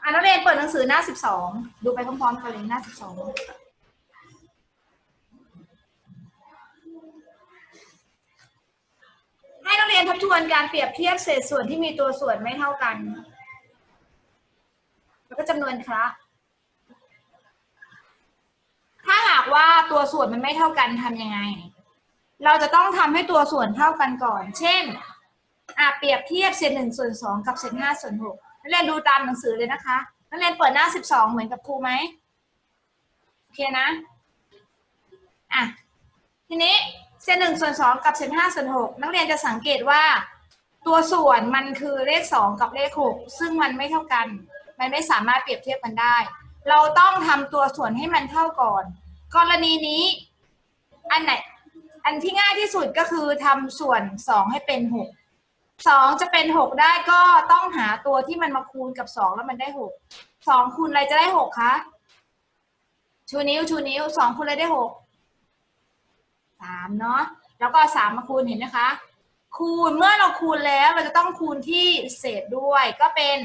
อะนักเรียนเปิดหนังสือหน้าสิบสองดูไปพร้อมๆกันเลยหน้าสิบสองให้นักเรียนทบทวนการเปรียบเทียบเศษส่วนที่มีตัวส่วนไม่เท่ากัน แล้วก็จำนวนคระถ้าหากว่าตัวส่วนมันไม่เท่ากันทำยังไง เราจะต้องทำให้ตัวส่วนเท่ากันก่อน เช่น อะเปรียบเทียบเศษหนึ่งส่วนสองกับเศษห้าส่วนหกนักเรียนดูตามหนังสือเลยนะคะนักเรียนเปิดหน้าสิบสองเหมือนกับครูไหมโอเคนะอะทีนี้เศษหนึ่งส่วนสองกับเศษห้าส่วนหกนักเรียนจะสังเกตว่า ตัวส่วนมันคือเลขสองกับเลขหกซึ่งมันไม่เท่ากัน มันไม่สามารถเปรียบเทียบกันได้ เราต้องทำตัวส่วนให้มันเท่าก่อน กรณีนี้อันไหนอันที่ง่ายที่สุดก็คือทำส่วนสองให้เป็นหก สองจะเป็นหกได้ก็ต้องหาตัวที่มันมาคูณกับสองแล้วมันได้หกสองคูณอะไรจะได้หกคะชูนิ้วชูนิ้วสองคูณอะไรได้หกสามเนาะแล้วก็สามมาคูณเห็นไหมคะ คูณเมื่อเราคูณแล้วเราจะต้องคูณที่เศษด้วย ก็เป็น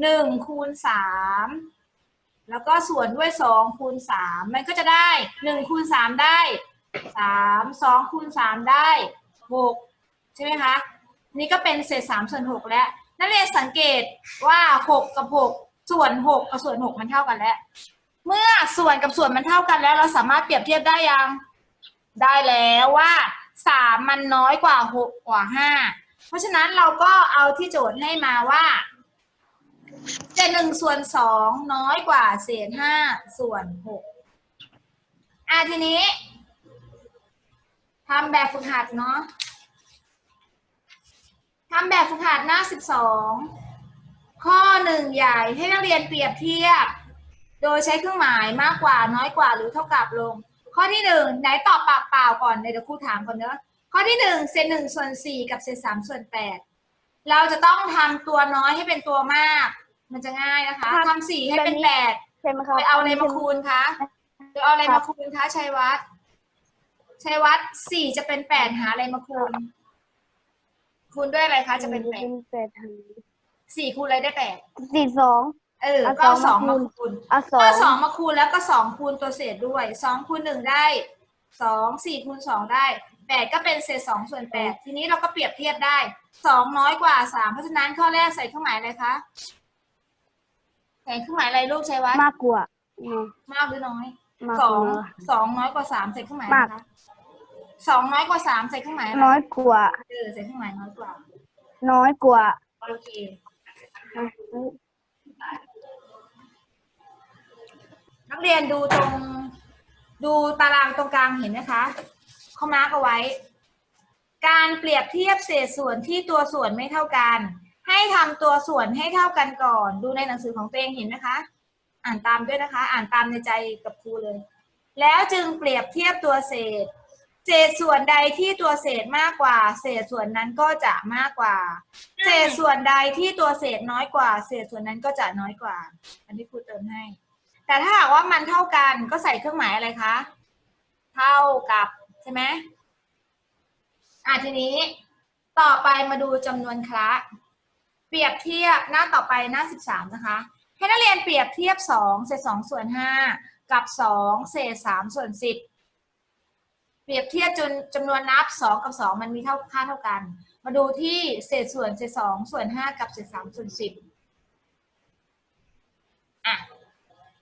หนึ่งคูณสามแล้วก็ส่วนด้วยสองคูณสามมันก็จะได้หนึ่งคูณสามได้สามสองคูณสามได้หกใช่ไหมคะ นี่ก็เป็นเศษสามส่วนหกแล้ว นักเรียนสังเกตว่าหกกับหกส่วนหกกับส่วนหกมันเท่ากันแล้ว เมื่อส่วนกับส่วนมันเท่ากันแล้ว เราสามารถเปรียบเทียบได้ยัง ได้แล้วว่าสามมันน้อยกว่าหกกว่าห้าเพราะฉะนั้นเราก็เอาที่โจทย์ให้มาว่าเศษหนึ่งส่วนสองน้อยกว่าเศษห้าส่วนหกอะทีนี้ทำแบบฝึกหัดเนาะ ทำแบบฝึกหัดหน้า 12 ข้อหนึ่งใหญ่ให้นักเรียนเปรียบเทียบ โดยใช้เครื่องหมายมากกว่าน้อยกว่าหรือเท่ากับลง ข้อที่หนึ่งไหนตอบปากเปล่าก่อนเดี๋ยวครูถามก่อนเนอะข้อที่หนึ่งเศษหนึ่งส่วนสี่กับเศษสามส่วนแปดเราจะต้องทำตัวน้อยให้เป็นตัวมาก มันจะง่ายนะคะครับทำสี่ให้เป็นแปดใช่ไหมครับไปเอาอะไรมาคูณคะไปเอาอะไรมาคูณคะชัยวัฒน์ชัยวัฒน์สี่จะเป็นแปดหาอะไรมาคูณ คูณด้วยอะไรคะจะเป็นแปดแปดหารสี่คูณอะไรได้แปดสี่สองเออเอาก็เอาสสอองงมามาคูคูณณเอาสอก็งสองมาคูณแล้วก็สองคูณตัวเศษด้วยสองคูณหนึ่งได้สองสี่คูณสองได้แปดก็เป็นเศษสองส่วนแปดทีนี้เราก็เปรียบเทียบได้สองน้อยกว่าสามเพราะฉะนั้นข้อแรกใส่เครื่องหมายอะไรคะใส่เครื่องหมายอะไรลูกชัยวัฒน์มากกว่าเนอะมากหรือน้อยมากสกองว่าสองน้อยกว่าสามใส่เครื่องหมายอะไรคะ สองน้อยกว่าสามใส่เครื่องหมายอะไรน้อยกว่า เออใส่เครื่องหมายน้อยกว่า น้อยกว่า โอเคอะนักเรียนดูตรง ดูตารางตรงกลางเห็นไหมคะเขามาร์กเอาไว้ การเปรียบเทียบเศษส่วนที่ตัวส่วนไม่เท่ากัน ให้ทำตัวส่วนให้เท่ากันก่อน ดูในหนังสือของตัวเองเห็นไหมคะ อ่านตามด้วยนะคะ อ่านตามในใจกับครูเลย แล้วจึงเปรียบเทียบตัวเศษ เศษส่วนใดที่ตัวเศษมากกว่า เศษส่วนนั้นก็จะมากกว่า เศษส่วนใดที่ตัวเศษน้อยกว่า เศษส่วนนั้นก็จะน้อยกว่า อันนี้ครูเติมให้ แต่ถ้าหากว่ามันเท่ากันก็ใส่เครื่องหมายอะไรคะ เท่ากับใช่ไหมอะทีนี้ต่อไปมาดูจำนวนคละเปรียบเทียบหน้าต่อไปหน้าสิบสามนะคะ ให้นักเรียนเปรียบเทียบสองเศษสองส่วนห้ากับสองเศษสามส่วนสิบ เปรียบเทียบจนจำนวนนับสองกับสองมันมีเท่าค่าเท่ากัน มาดูที่เศษส่วนเศษสองส่วนห้ากับเศษสามส่วนสิบอะ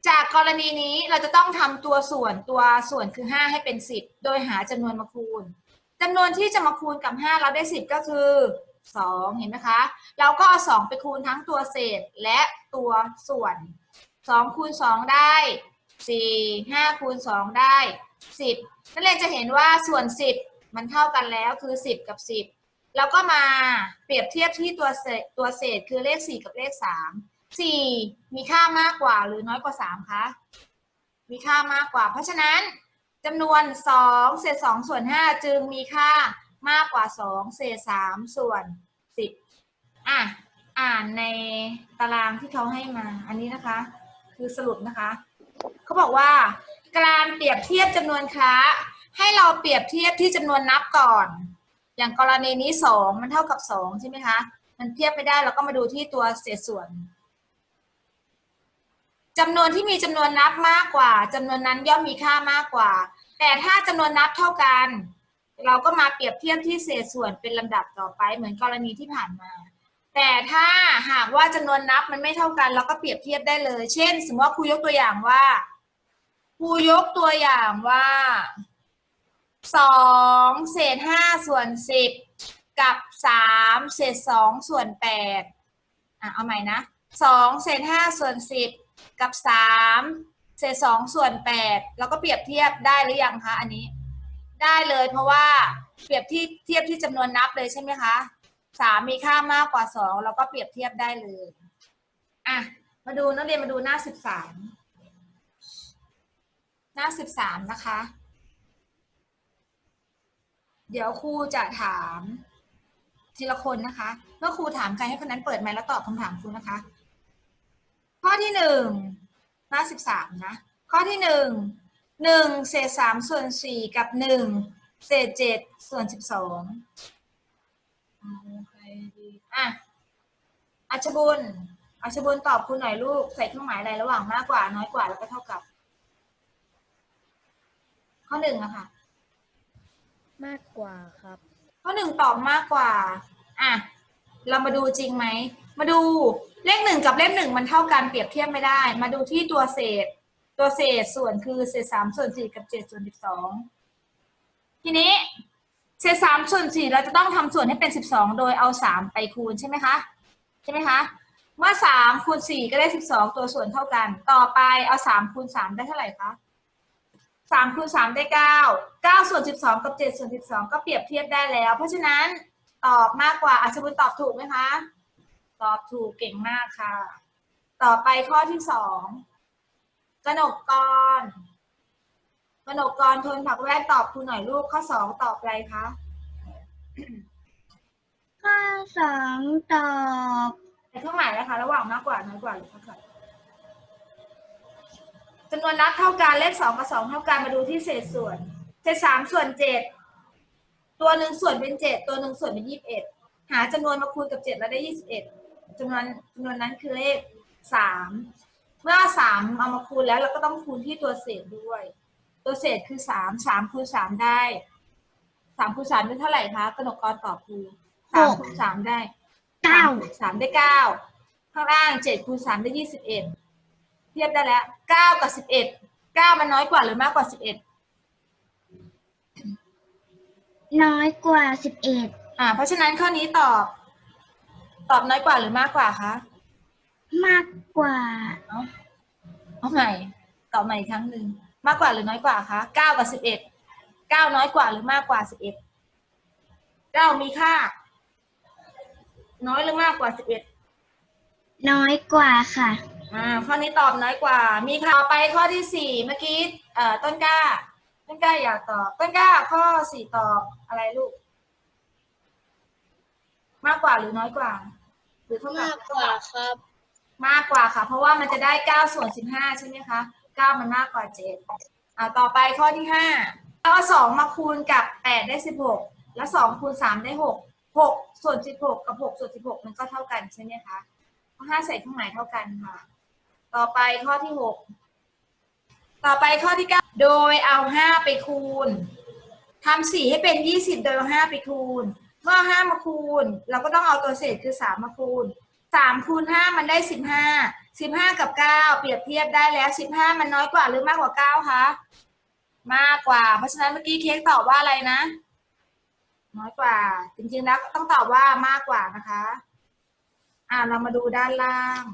จากกรณีนี้เราจะต้องทำตัวส่วนตัวส่วนคือ 5 ให้เป็น 10 โดยหาจำนวนมาคูณจำนวนที่จะมาคูณกับ 5 เราได้ 10 ก็คือ 2 เห็นไหมคะ เราก็เอา 2 ไปคูณทั้งตัวเศษและตัวส่วน 2 คูณ 2 ได้ 4 5คูณ2ได้ 10 นักเรียนจะเห็นว่าส่วน 10 มันเท่ากันแล้วคือ 10 กับ 10 แล้วก็มาเปรียบเทียบที่ตัวเศษตัวเศษคือเลข 4 กับเลข3สี่มีค่ามากกว่าหรือน้อยกว่าสามคะ มีค่ามากกว่า เพราะฉะนั้นจำนวนสองเศษสองส่วนห้าจึงมีค่ามากกว่าสองเศษสามส่วนสิบอะ อ่านในตารางที่เขาให้มา อันนี้นะคะ คือสรุปนะคะ เขาบอกว่า การเปรียบเทียบจำนวนคละให้เราเปรียบเทียบที่จำนวนนับก่อน อย่างกรณีนี้สองมันเท่ากับสองใช่ไหมคะมันเทียบไม่ได้เราก็มาดูที่ตัวเศษส่วนจำนวนที่มีจำนวนนับมากกว่าจำนวนนั้นย่อมมีค่ามากกว่า แต่ถ้าจำนวนนับเท่ากัน เราก็มาเปรียบเทียบที่เศษส่วนเป็นลำดับต่อไปเหมือนกรณีที่ผ่านมา แต่ถ้าหากว่าจำนวนนับมันไม่เท่ากัน เราก็เปรียบเทียบได้เลย เช่น สมมติว่าครูยกตัวอย่างว่าครูยกตัวอย่างว่าสองเศษห้าส่วนสิบกับสามเศษสองส่วนแปดอะเอาใหม่นะสองเศษห้าส่วนสิบกับสามเศษสองส่วนแปดเราก็เปรียบเทียบได้หรือยังคะอันนี้ ได้เลยเพราะว่าเปรียบที่เทียบที่จำนวนนับเลยใช่ไหมคะ สามมีค่ามากกว่าสองเราก็เปรียบเทียบได้เลยอะมาดูนักเรียนมาดูหน้าสิบสามหน้าสิบสามนะคะ เดี๋ยวครูจะถามทีละคนนะคะ เมื่อครูถามใครให้คนนั้นเปิดไมค์แล้วตอบคำถามครูนะคะ ข้อที่หนึ่งหน้าสิบสามนะ ข้อที่หนึ่งหนึ่งเศษสามส่วนสี่กับหนึ่งเศษเจ็ดส่วนสิบสอง อะอัชบุญอัชบุญตอบคุณหน่อยลูก ใส่เครื่องหมายอะไรระหว่างมากกว่า น้อยกว่าแล้วก็เท่ากับ ข้อหนึ่งอะค่ะ มากกว่าครับ ข้อหนึ่งตอบมากกว่า อะ เรามาดูจริงไหม มาดูเลขหนึ่งกับเลขหนึ่งมันเท่ากันเปรียบเทียบไม่ได้ มาดูที่ตัวเศษ ตัวเศษส่วนคือเศษสามส่วนสี่กับเจ็ดส่วนสิบสองทีนี้ เศษสามส่วนสี่เราจะต้องทำส่วนให้เป็นสิบสองโดยเอาสามไปคูณใช่ไหมคะใช่ไหมคะเมื่อสามคูณสี่ก็ได้สิบสองตัวส่วนเท่ากัน ต่อไปเอาสามคูณสามได้เท่าไหร่คะสามคูณสามได้เก้าเก้าส่วนสิบสองกับเจ็ดส่วนสิบสองก็เปรียบเทียบได้แล้ว เพราะฉะนั้นตอบมากกว่าอัชบุญตอบถูกไหมคะ ตอบถูกเก่งมากค่ะ ต่อไปข้อที่สองกนกกร กนกกรทนผักแว่นตอบครูหน่อยลูกข้อสองตอบอะไรคะข้อสองตอบใส่เครื่องหมายเลยค่ะระหว่างมากกว่าน้อยกว่าหรือเท่ากันจำนวนนับเท่ากันเลขสองกับสองเท่ากันมาดูที่เศษส่วนเศษสามส่วนเจ็ดตัวหนึ่งส่วนเป็นเจ็ดตัวหนึ่งส่วนเป็นยี่สิบเอ็ดหาจำนวนมาคูณกับเจ็ดแล้วได้ยี่สิบเอ็ดจำนวนจำนวนนั้นคือเลขสามเมื่อสามเอามาคูณแล้วเราก็ต้องคูณที่ตัวเศษด้วย ตัวเศษคือสามสามคูณสามได้สามคูณสามได้เท่าไหร่คะกนกกรตอบครูสามคูณสามได้เก้าสามได้เก้าข้างล่างเจ็ดคูณสามได้ยี่สิบเอ็ดเทียบได้แล้วเก้ากับสิบเอ็ดเก้ามันน้อยกว่าหรือมากกว่าสิบเอ็ดน้อยกว่าสิบเอ็ดอ่า เพราะฉะนั้นข้อนี้ตอบ ตอบน้อยกว่าหรือมากกว่าคะมากกว่า เอาเอาใหม่ตอบใหม่อีกครั้งหนึ่ง มากกว่าหรือน้อยกว่าคะเก้ากับสิบเอ็ดเก้าน้อยกว่าหรือมากกว่าสิบเอ็ดเก้ามีค่า น้อยหรือมากกว่าสิบเอ็ดน้อยกว่าค่ะ อ่า ข้อนี้ตอบน้อยกว่า มีค่ะต่อไปข้อที่สี่เมื่อกี้เอ่อต้นกล้า ต้นกล้าอยากตอบ ต้นกล้าข้อสี่ตอบอะไรลูก มากกว่าหรือน้อยกว่า หรือเท่ากับมากกว่าครับ มากกว่าค่ะ เพราะว่ามันจะได้เก้าส่วนสิบห้าใช่ไหมคะ เก้ามันมากกว่าเจ็ดอ่าต่อไปข้อที่ห้าเอาสองมาคูณกับแปดได้สิบหกแล้วสองคูณสามได้หกหกส่วนสิบหกกับหกส่วนสิบหกมันก็เท่ากันใช่ไหมคะข้อห้าใส่เครื่องหมายเท่ากันค่ะ ต่อไปข้อที่หกต่อไปข้อที่เก้าโดยเอาห้าไปคูณทำสี่ให้เป็นยี่สิบโดยเอาห้าไปคูณ เมื่อเอาห้ามาคูณ เราก็ต้องเอาตัวเศษคือสามมาคูณ สามคูณห้ามันได้สิบห้าสิบห้ากับเก้าเปรียบเทียบได้แล้วสิบห้ามันน้อยกว่าหรือมากกว่าเก้าคะมากกว่า เพราะฉะนั้นเมื่อกี้เค้กตอบว่าอะไรนะ น้อยกว่า จริงๆแล้วต้องตอบว่ามากกว่านะคะ อ่าเรามาดูด้านล่าง